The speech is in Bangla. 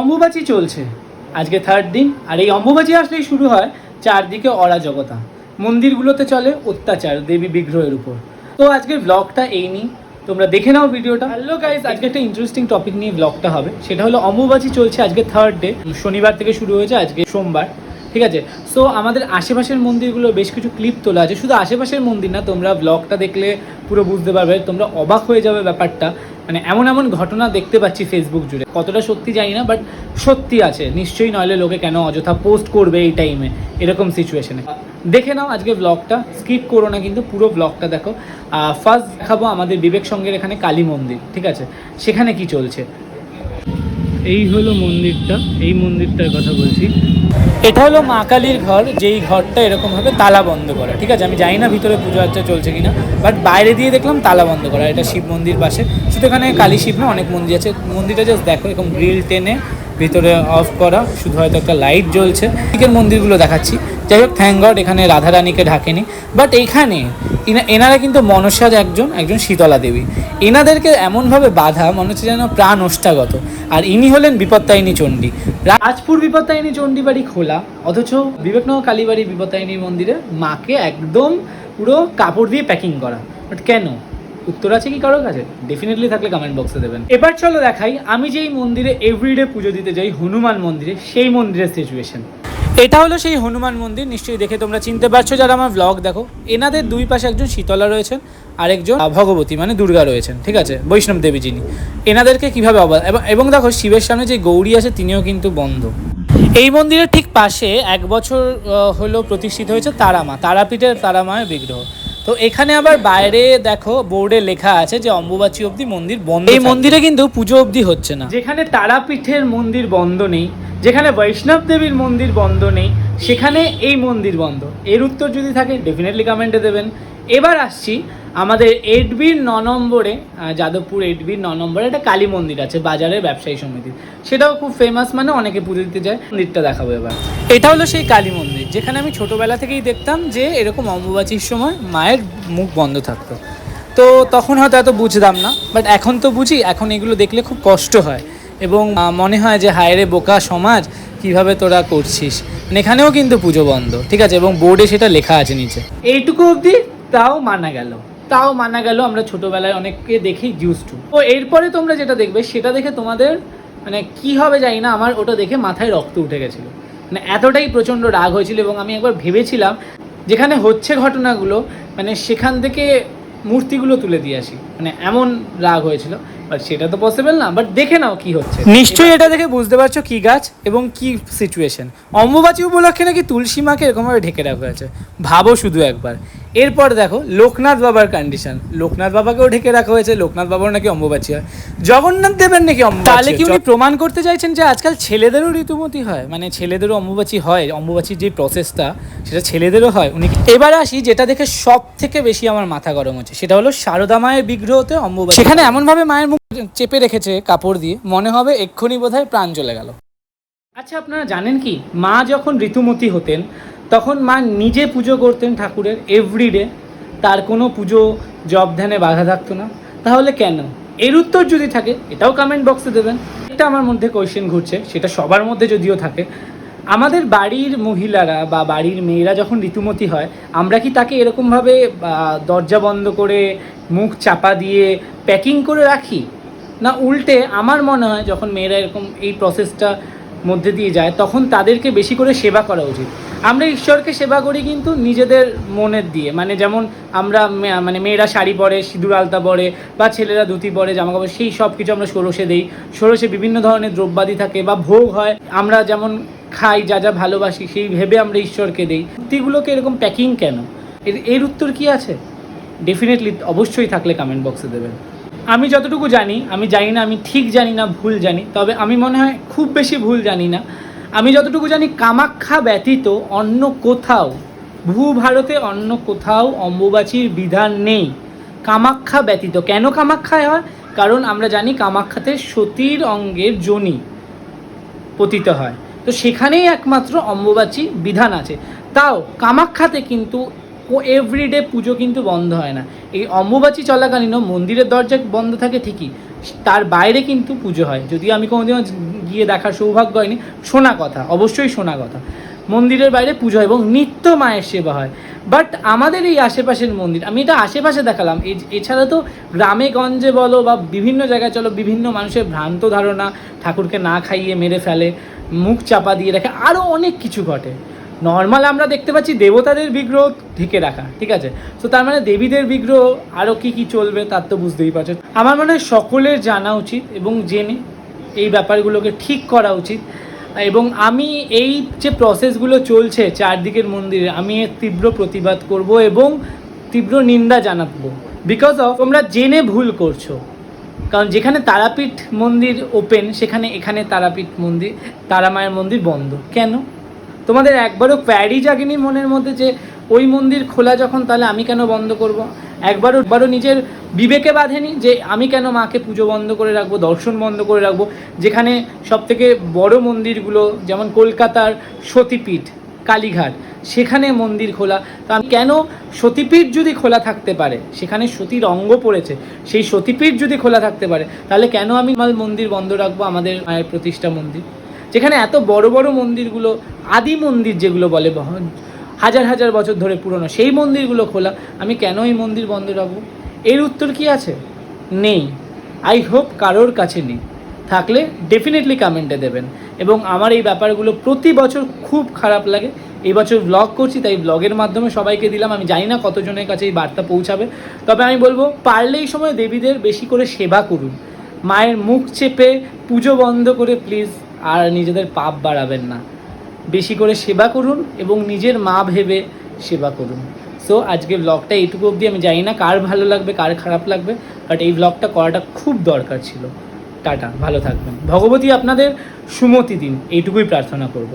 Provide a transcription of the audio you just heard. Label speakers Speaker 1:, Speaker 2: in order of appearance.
Speaker 1: অম্বুবাচী চলছে। আজকে থার্ড দিন আর এই অম্বুবাচী আসলেই শুরু হয় চারদিকে অরাজকতা। মন্দিরগুলোতে চলে অত্যাচার দেবী বিগ্রহের উপর। তো আজকের ব্লগটা এই নিয়ে তোমরা দেখে নাও ভিডিওটা। হ্যালো গাইজ আজকে একটা ইন্টারেস্টিং টপিক নিয়ে ব্লগটা হবে। সেটা হলো অম্বুবাচী চলছে আজকে থার্ড ডে শনিবার থেকে শুরু হয়েছে আজকে সোমবার। ঠিক আছে? সো আমাদের আশেপাশের মন্দিরগুলো বেশ কিছু ক্লিপ তোলা আছে। শুধু আশেপাশের মন্দির না তোমরা ব্লগটা দেখলে পুরো বুঝতে পারবে। তোমরা অবাক হয়ে যাবে ব্যাপারটা। মানে এমন এমন ঘটনা দেখতে পাচ্ছি ফেসবুক জুড়ে। কতটা সত্যি জানি না বাট সত্যি আছে। নিশ্চয়ই নইলে লোকে কেন অযথা পোস্ট করবে এই টাইমে এরকম সিচুয়েশনে দেখে নাও আজকে ব্লগটা স্কিপ করো না কিন্তু পুরো ব্লগটা দেখো। ফার্স্ট দেখাবো আমাদের বিবেক সঙ্গের এখানে কালী মন্দির, ঠিক আছে? সেখানে কি চলছে? এই হলো মন্দিরটা, এই মন্দিরটার কথা বলছি। এটা হলো মা কালীর ঘর, যেই ঘরটা এরকমভাবে তালা বন্ধ করা। ঠিক আছে, আমি জানি না ভিতরে পুজো আর্চা চলছে কিনা বাট বাইরে দিয়ে দেখলাম তালা বন্ধ করা, এটা শিব মন্দির পাশে। শুধু এখানে কালী শিব না, অনেক মন্দির আছে। মন্দিরটা জাস্ট দেখো, এরকম গ্রিল টেনে ভিতরে অফ করা, শুধু হয়তো একটা লাইট জ্বলছে। দিকের মন্দিরগুলো দেখাচ্ছি। যাই হোক থ্যাংক গড এখানে রাধারানীকে ঢাকেনি। বাট এখানে এনা- এনারা কিন্তু মনসার একজন একজন শীতলা দেবী। এনাদেরকে এমনভাবে বাধা, মনে হচ্ছে যেন প্রাণ ওষ্ঠাগত আর ইনি হলেন বিপত্তায়নী চণ্ডী। রাজপুর বিপত্তায়নী চণ্ডী বাড়ি খোলা, অথচ বিবেকনগর কালীবাড়ি বিপত্তায়নী মন্দিরে মাকে একদম পুরো কাপড় দিয়ে প্যাকিং করা। বাট কেন? উত্তর আছে কি কারোর কাছে? ডেফিনেটলি থাকলে কমেন্ট বক্সে দেবেন। এবার চলো দেখাই, আমি যেই মন্দিরে এভরিডে পুজো দিতে যাই, হনুমান মন্দিরে, সেই মন্দিরের সিচুয়েশন এটা হলো সেই হনুমান মন্দির, নিশ্চয়ই দেখে তোমরা চিনতে পারছ যারা আমার ব্লগ দেখো। এনাদের দুই পাশে একজন শীতলা রয়েছেন, আরেকজন ভগবতী মানে দুর্গা রয়েছেন, ঠিক আছে? বৈষ্ণব দেবী যিনি। এনাদেরকে কীভাবে অবা এবং- দেখো, শিবের সামনে যে গৌরী আছে, তিনিও কিন্তু বন্ধ। এই মন্দিরের ঠিক পাশে এক বছর হলো প্রতিষ্ঠিত হয়েছে তারামা, তারাপীঠের তারামায়ের বিগ্রহ। তো এখানে আবার বাইরে দেখো বোর্ডে লেখা আছে যে অম্বুবাচী অবধি মন্দির বন্ধ এই মন্দিরে কিন্তু পুজো অবধি হচ্ছে না। যেখানে তারাপীঠের মন্দির বন্ধ নেই যেখানে বৈষ্ণব দেবীর মন্দির বন্ধ নেই সেখানে এই মন্দির বন্ধ। এর উত্তর যদি থাকে ডেফিনেটলি কমেন্টে দেবেন। এবার আসছি আমাদের এইট বির ন নম্বরে যাদবপুর এইট বির ন নম্বরে একটা কালী মন্দির আছে বাজারের ব্যবসায়ী সমিতি সেটাও খুব ফেমাস মানে অনেকে পুজো দিতে যায়। মন্দিরটা দেখাবো এবার। এটা হলো সেই কালী মন্দির। যেখানে আমি ছোটবেলা থেকেই দেখতাম যে এরকম অম্বুবাচীর সময় মায়ের মুখ বন্ধ থাকতো। তো তখন হয়তো এত বুঝতাম না বাট এখন তো বুঝি, এখন এগুলো দেখলে খুব কষ্ট হয়। এবং মনে হয় যে হায়রে বোকা সমাজ, কীভাবে তোরা করছিস? মানে এখানেও কিন্তু পুজো বন্ধ, ঠিক আছে? এবং বোর্ডে সেটা লেখা আছে নিচে। এইটুকু অবধি, তাও মানা গেল। তাও মানা গেল, আমরা ছোটবেলায় অনেককে দেখি ইউজ টু তো এরপরে তোমরা যেটা দেখবে, সেটা দেখে তোমাদের মানে কি হবে জানি না, আমার ওটা দেখে মাথায় রক্ত উঠে গেছিল। মানে এতটাই প্রচণ্ড রাগ হয়েছিল এবং আমি একবার ভেবেছিলাম যেখানে হচ্ছে ঘটনাগুলো মানে সেখান থেকে মূর্তিগুলো তুলে দিয়ে আসি। মানে এমন রাগ হয়েছিল বাট সেটা তো পসিবল না বাট দেখে নাও কি হচ্ছে। নিশ্চয়ই এটা দেখে বুঝতে পারছ কি গাছ এবং কি সিচুয়েশন অম্বুবাচী উপলক্ষে নাকি তুলসী মাকে এরকমভাবে ঢেকে রাখা হয়েছে। ভাবো শুধু একবার। এরপর দেখো লোকনাথ বাবার কন্ডিশন লোকনাথ বাবাকেও ঢেকে রাখা হয়েছে লোকনাথ বাবার নাকি অম্বুবাচী হয়। জগন্নাথ দেবের নাকি অম্বুবাচী তাহলে কি উনি প্রমাণ করতে চাইছেন যে আজকাল ছেলেদেরও ঋতুমতি হয়? মানে ছেলেদেরও অম্বুবাচী হয় অম্বুবাচীর যে প্রসেসটা সেটা ছেলেদেরও হয়। উনি এবার আসি যেটা দেখে সব থেকে বেশি আমার মাথা গরম হচ্ছে। সেটা হলো শারদা মায়ের বিগ্রহতে অম্বুবাচী। সেখানে এমনভাবে মায়ের মুখ চেপে রেখেছে কাপড় দিয়ে মনে হবে এক্ষুনি বোধহয় প্রাণ চলে গেল। আচ্ছা আপনারা জানেন কি? মা যখন ঋতুমতী হতেন তখন মা নিজে পুজো করতেন ঠাকুরের এভরিডে তার কোনো পুজো জব ধ্যানে বাধা থাকতো না। তাহলে কেন? এর উত্তর যদি থাকে, এটাও কমেন্ট বক্সে দেবেন। এটা আমার মধ্যে কোয়েশ্চেন ঘুরছে, সেটা সবার মধ্যে যদিও থাকে। আমাদের বাড়ির মহিলারা বা বাড়ির মেয়েরা যখন ঋতুমতী হয়, আমরা কি তাকে এরকমভাবে দরজা বন্ধ করে, মুখ চাপা দিয়ে প্যাকিং করে রাখি? না উল্টে, আমার মনে হয় যখন মেয়েরা এরকম এই প্রসেসটা মধ্যে দিয়ে যায়, তখন তাদেরকে বেশি করে সেবা করা উচিত। আমরা ঈশ্বরকে সেবা করি কিন্তু নিজেদের মনের দিয়ে। মানে যেমন আমরা মানে মেয়েরা শাড়ি পরে, সিঁদুর, আলতা পরে, বা ছেলেরা ধুতি পরে জামা কাপড় সেই সব কিছু আমরা ষোড়শে দিই। ষোড়শে বিভিন্ন ধরনের দ্রব্যাদি থাকে বা ভোগ হয়। আমরা যেমন খাই, যা যা ভালোবাসি, সেই ভেবে আমরা ঈশ্বরকে দিই। মূর্তিগুলোকে এরকম প্যাকিং কেন? এর এর উত্তর কি আছে? ডেফিনেটলি অবশ্যই থাকলে কমেন্ট বক্সে দেবেন। আমি যতটুকু জানি, আমি জানি না, আমি ঠিক জানি না, ভুল জানি, তবে আমি মনে হয় খুব বেশি ভুল জানি না। আমি যতটুকু জানি, কামাখ্যা ব্যতীত অন্য কোথাও, ভূ ভারতে অন্য কোথাও অম্বুবাচীর বিধান নেই। কামাখ্যা ব্যতীত। কেন কামাখ্যায় হয়? কারণ আমরা জানি কামাখ্যাতে সতীর অঙ্গের যোনি পতিত হয়। তো সেখানেই একমাত্র অম্বুবাচী বিধান আছে। তাও কামাখ্যাতে কিন্তু ও এভরিডে পুজো কিন্তু বন্ধ হয় না। এই অম্বুবাচী চলাকালীনও মন্দিরের দরজা বন্ধ থাকে ঠিকই, তার বাইরে কিন্তু পুজো হয়। যদিও আমি কোনোদিনও গিয়ে দেখার সৌভাগ্য হয়নি, শোনা কথা, অবশ্যই শোনা কথা। মন্দিরের বাইরে পুজো হয় এবং নিত্য মায়ের সেবা হয়। বাট আমাদের এই আশেপাশের মন্দির, আমি এটা আশেপাশে দেখালাম এছাড়া তো গ্রামে গঞ্জে বলো বা বিভিন্ন জায়গায় চলো, বিভিন্ন মানুষের ভ্রান্ত ধারণা, ঠাকুরকে না খাইয়ে মেরে ফেলে, মুখ চাপা দিয়ে রাখে আরও অনেক কিছু ঘটে। নর্মাল আমরা দেখতে পাচ্ছি দেবতাদের বিগ্রহ ঢেকে রাখা, ঠিক আছে? তো তার মানে দেবীদের বিগ্রহ আরও কি কি চলবে তার তো বুঝতেই পারছ। আমার মনে হয় সকলের জানা উচিত এবং জেনে এই ব্যাপারগুলোকে ঠিক করা উচিত। এবং আমি এই যে প্রসেসগুলো চলছে চারদিকের মন্দিরে, আমি এর তীব্র প্রতিবাদ করব এবং তীব্র নিন্দা জানাব। বিকজ অফ তোমরা জেনে ভুল করছ। কারণ যেখানে তারাপীঠ মন্দির ওপেন সেখানে, এখানে তারাপীঠ মন্দির তারা মায়ের মন্দির বন্ধ। কেন? তোমাদের একবারও প্যারি জাগেনি মনের মধ্যে যে ওই মন্দির খোলা যখন, তাহলে আমি কেন বন্ধ করব? একবারও একবারও নিজের বিবেকে বাঁধেনি যে আমি কেন মাকে পুজো বন্ধ করে রাখব, দর্শন বন্ধ করে রাখব? যেখানে সব থেকে বড় মন্দিরগুলো, যেমন কলকাতার সতীপীঠ, কালীঘাট, সেখানে মন্দির খোলা। তা আমি কেন সতীপীঠ যদি খোলা থাকতে পারে, সেখানে সতীর অঙ্গ পড়েছে, সেই সতীপীঠ যদি খোলা থাকতে পারে, তাহলে কেন আমি আমার মন্দির বন্ধ রাখব, আমাদের মায়ের প্রতিষ্ঠা মন্দির? যেখানে এত বড় বড় মন্দিরগুলো, আদি মন্দির যেগুলো বলে হাজার হাজার বছর ধরে পুরনো, সেই মন্দিরগুলো খোলা। আমি কেন এই মন্দির বন্ধ রাখব? এর উত্তর কি আছে? নেই। আই হোপ কারোর কাছে নেই। থাকলে ডেফিনেটলি কমেন্টে দেবেন। এবং আমার এই ব্যাপারগুলো প্রতি বছর খুব খারাপ লাগে। এই বছর ব্লগ করছি, তাই ব্লগের মাধ্যমে সবাইকে দিলাম। আমি জানি না কতজনের কাছে এই বার্তা পৌঁছাবে। তবে আমি বলব পারলে এই সময় দেবীদের বেশি করে সেবা করুন। মায়ের মুখ চেপে পুজো বন্ধ করে প্লিজ আর নিজেদের পাপ বাড়াবেন না। বেশি করে সেবা করুন এবং নিজের মা ভেবে সেবা করুন। সো আজকে ব্লগটা এইটুকু অবধি। আমি জানি না কার ভালো লাগবে, কার খারাপ লাগবে বাট এই ব্লগটা করাটা খুব দরকার ছিল। টাটা, ভালো থাকবেন। ভগবতী আপনাদের সুমতি দিন। এইটুকুই প্রার্থনা করব।